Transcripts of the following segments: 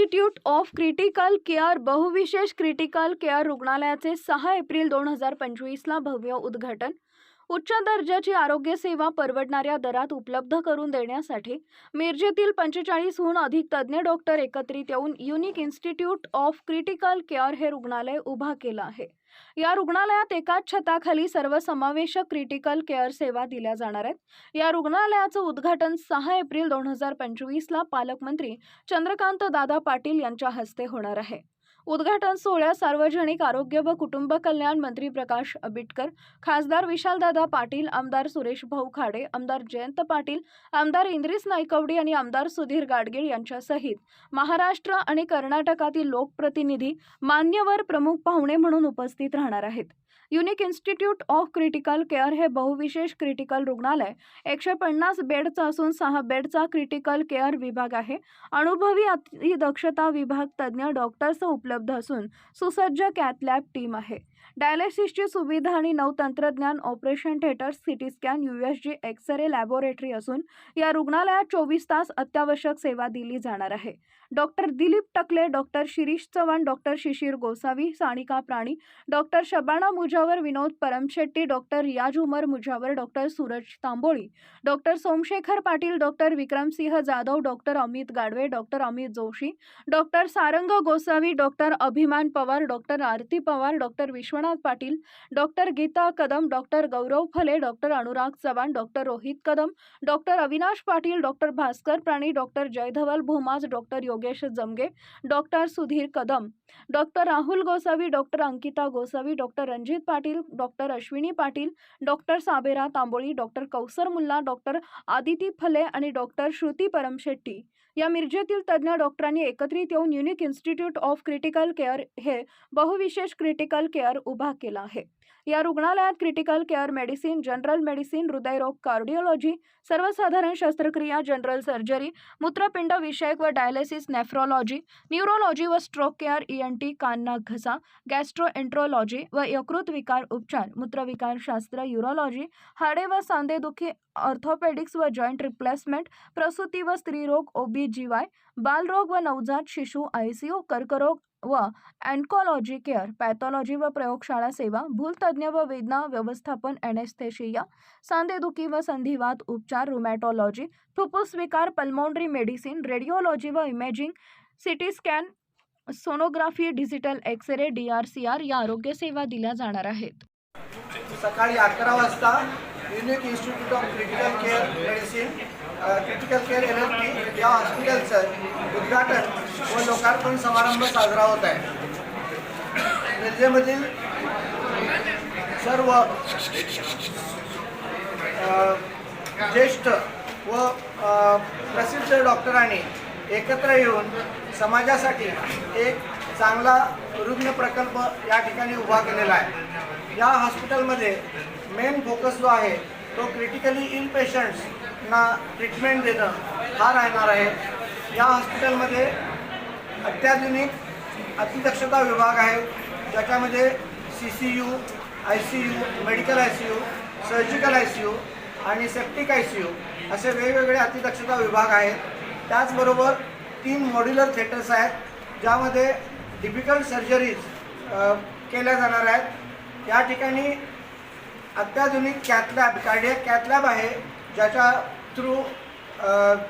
Institute of critical care बहुविशेष critical care रुग्णालयाचे सहा एप्रिल दोन हजार पंचवीसला भव्य उद्घाटन उच्च दर्जाची आरोग्य सेवा परवडणाऱ्या दरात उपलब्ध करून देण्यासाठी मिरजेतील पंचेचाळीसहून अधिक तज्ज्ञ डॉक्टर एकत्रित येऊन unique institute of critical care हे रुग्णालय उभा केलं आहे. या रुग्णालयात एकाच छताखाली सर्वसमावेशक क्रिटिकल केअर सेवा दिल्या जाणार आहेत. या रुग्णालयाचं उद्घाटन सहा एप्रिल दोन हजार पंचवीसला पालकमंत्री चंद्रकांत दादा पाटील यांच्या हस्ते होणार आहे. उद्घाटन सोहळ्यात सार्वजनिक आरोग्य व कुटुंब कल्याण मंत्री प्रकाश आंबेडकर खासदार विशालदादा पाटील आमदार सुरेश भाऊ खाडे आमदार जयंत पाटील आमदार इंद्रिस नायकवडी आणि आमदार सुधीर गाडगीळ यांच्यासहित महाराष्ट्र आणि कर्नाटकातील लोकप्रतिनिधी मान्यवर प्रमुख पाहुणे म्हणून उपस्थित राहणार आहेत. Unique institute of critical care हे बहुविशेष क्रिटिकल रुग्णालय. एकशे पन्नास बेडचा असून सहा बेडचा क्रिटिकल केअर विभाग आहे. अनुभवी अतिदक्षता विभाग तज्ज्ञ डॉक्टर्स उपलब्ध असून सुसज्ज कॅथलॅब टीम आहे. डायलिसिसची सुविधा आणि नऊ तंत्रज्ञान operation theatre CT scan USG X ray laboratory असून या रुग्णालयात चोवीस तास अत्यावश्यक सेवा दिली जाणार आहे. Doctor Dilip Takle doctor Shirish Chavan doctor Shishir Gosavi Sanika Prani doctor Shabana Mujawar Vinod Paramshetty doctor Riyaz Umar Mujawar doctor Suraj Tamboli doctor Somshekhar Patil doctor Vikramsinh Jadhav doctor Amit Gadve doctor Amit Joshi doctor Sarang Gosavi doctor Abhiman Pawar doctor Aarti Pawar doctor Vishwa Vishwanath Patil doctor Geeta Kadam doctor Gaurav Phale doctor Anurag Chavan doctor Rohit Kadam doctor Avinash Patil doctor Bhaskar Prani doctor Jaydhaval Bhomaj doctor Yogesh Jamge doctor Sudhir Kadam doctor Rahul Gosavi doctor Ankita Gosavi doctor Ranjit Patil doctor Ashwini Patil doctor Sabera Tamboli doctor Kausar Mulla doctor Aditi Phale आणि doctor Shruti Paramshetti. या मिरजेतील तज्ज्ञ डॉक्टरांनी एकत्रित येऊन unique institute of critical care हे बहुविशेष critical care उभा केला आहे. या रुग्णालयात critical care medicine general medicine हृदयरोग कार्डिओलॉजी सर्वसाधारण शस्त्रक्रिया जनरल सर्जरी मूत्रपिंड विषयक व डायलिसिस नेफ्रॉलॉजी न्यूरोलॉजी व stroke care E N T कान घसा गॅस्ट्रोएन्ट्रोलॉजी व यकृत विकार उपचार मूत्रविकारशास्त्र युरोलॉजी हाडे व सांधेदुखी ऑर्थोपेडिक्स व जॉईंट रिप्लेसमेंट प्रसूती व स्त्रीरोग ओबी पीजीवाय बालरोग व नवजात शिशु आय सी कर्करोग व अँकॉलॉजी केअर पॅथॉलॉजी व प्रयोगशाळा सेवा भूलतज्ञ व वेदना व्यवस्थापन ॲनेस्थेशिया सांधेदुखी व संधिवात उपचार रुमॅटॉलॉजी फुप्फुस विकार पल्मोंड्री मेडिसिन रेडिओलॉजी व imaging CT scan sonography digital X ray D R C R या आरोग्य सेवा दिल्या जाणार आहेत. सकाळी अकरा वाजता unique institute of critical care medicine critical care L L P या हॉस्पिटलचं उद्घाटन व लोकार्पण समारंभ साजरा होत आहे. मिरजेमधील सर्व ज्येष्ठ व प्रसिद्ध डॉक्टरांनी एकत्र येऊन समाजासाठी एक चांगला रुग्ण प्रकल्प या ठिकाणी उभा केलेला आहे. या हॉस्पिटलमध्ये मेन फोकस जो आहे तो क्रिटिकली इल त्यांना ट्रीटमेंट देणं हा राहणार आहे. या हॉस्पिटलमध्ये अत्याधुनिक अतिदक्षता विभाग आहे. ज्याच्यामध्ये C C U I C U medical I C U surgical I C U आणि सेप्टिक आय सी यू असे वेगवेगळे अतिदक्षता विभाग आहेत. त्याचबरोबर तीन मॉड्युलर थिएटर्स आहेत ज्यामध्ये डिफिकल्ट सर्जरीज केल्या जाणार आहेत. या ठिकाणी अत्याधुनिक कॅथलॅब कार्डियक कॅथलॅब आहे ज्याच्या थ्रू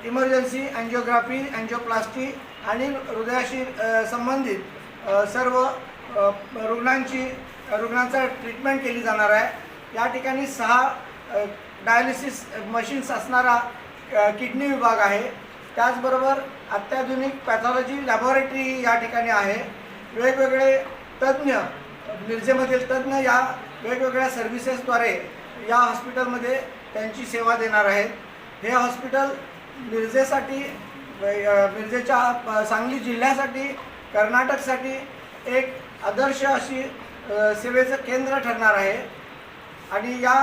इमर्जन्सी अँजिओग्राफी अँजिओप्लास्टी आणि हृदयाशी uh, संबंधित uh, सर्व uh, रुग्णांची रुग्णांचा ट्रीटमेंट केली जाणार आहे. या ठिकाणी सहा डायलिसिस मशीन्स असणारा किडनी विभाग आहे. त्याचबरोबर अत्याधुनिक पॅथॉलॉजी लॅबोरेटरी या ठिकाणी आहे. वेगवेगळे तज्ज्ञ मिरजेमधील तज्ज्ञ या वेगवेगळ्या सर्व्हिसेसद्वारे या हॉस्पिटलमध्ये त्यांची सेवा देणार आहेत. हे हॉस्पिटल मिरजेसाठी मिरजेच्या सांगली जिल्ह्यासाठी कर्नाटकसाठी एक आदर्श अशी सेवेचं केंद्र ठरणार आहे. आणि या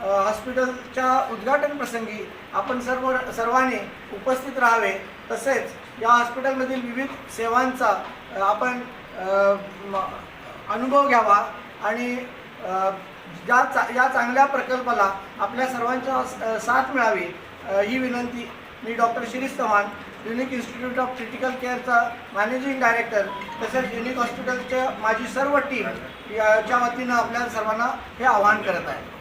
हॉस्पिटलच्या उद्घाटन प्रसंगी आपण सर्व सर्वांनी उपस्थित राहावे. तसेच या हॉस्पिटलमधील विविध सेवांचा आपण अनुभव घ्यावा. आणि ज्या चा या चांगल्या प्रकल्पाला आपल्या सर्वांच्या साथ मिळावी. ही विनंती मी doctor Shirish Chavan unique institute of critical केअरचा managing director तसेच युनिक हॉस्पिटलच्या माझी सर्व टीम याच्या वतीनं आपल्या सर्वांना हे आवाहन करत आहे.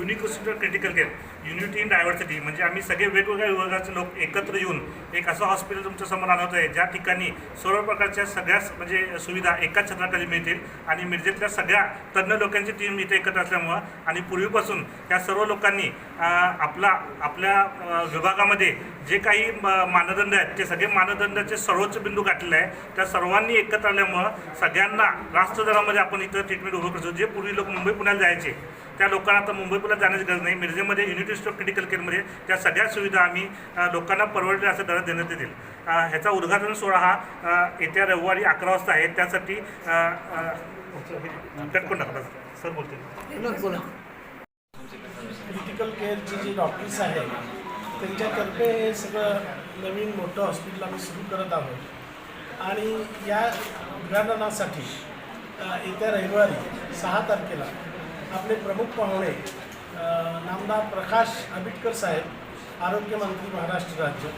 Unique critical care unity in diversity म्हणजे आम्ही सगळे वेगवेगळ्या विभागाचे लोक एकत्र येऊन एक असं हॉस्पिटल तुमच्यासमोर आणत आहे ज्या ठिकाणी सर्व प्रकारच्या सगळ्याच म्हणजे सुविधा एकाच छत्राखाली मिळतील आणि मिरजेतल्या सगळ्या तज्ज्ञ लोकांची टीम इथे एकत्र असल्यामुळं आणि पूर्वीपासून या सर्व लोकांनी आपला आपल्या विभागामध्ये जे काही म- मानदंड आहेत ते सगळे मानदंडाचे सर्वोच्च बिंदू गाठलेले आहे त्या सर्वांनी एकत्र आल्यामुळं सगळ्यांना रास्त दरामध्ये आपण इथं ट्रीटमेंट उभं करतो. जे पूर्वी लोक मुंबई पुण्याला जायचे त्या लोकांना आता मुंबई पुण्यात जाण्याची गरज नाही. मिरजेमध्ये युनिट ऑफ क्रिटिकल केअरमध्ये त्या सगळ्या सुविधा आम्ही लोकांना परवडल्या असं दरात देण्यात येतील. ह्याचा उद्घाटन सोहळा हा येत्या रविवारी अकरा वाजता आहे. त्यासाठी कटकून टाकतात सर बोलतील. क्रिटिकल केअरचे जे डॉक्टर्स आहेत त्यांच्यातर्फे हे सगळं नवीन मोठं हॉस्पिटल आम्ही सुरू करत आहोत. आणि या उद्घाटनासाठी येत्या रविवारी सहा तारखेला आपले प्रमुख पाहुणे नामदार प्रकाश आंबेडकर साहेब आरोग्यमंत्री महाराष्ट्र राज्य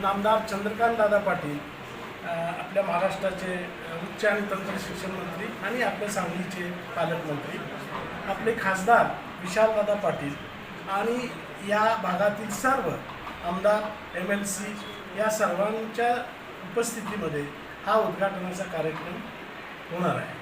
नामदार चंद्रकांत दादा पाटील आपल्या महाराष्ट्राचे उच्च आणि तंत्र शिक्षण मंत्री आणि आपल्या सांगलीचे पालकमंत्री आपले खासदार विशालदादा पाटील आणि या भागातील सर्व आमदार एम एल सी या सर्वांच्या उपस्थितीमध्ये हा उद्घाटनाचा कार्यक्रम होणार आहे.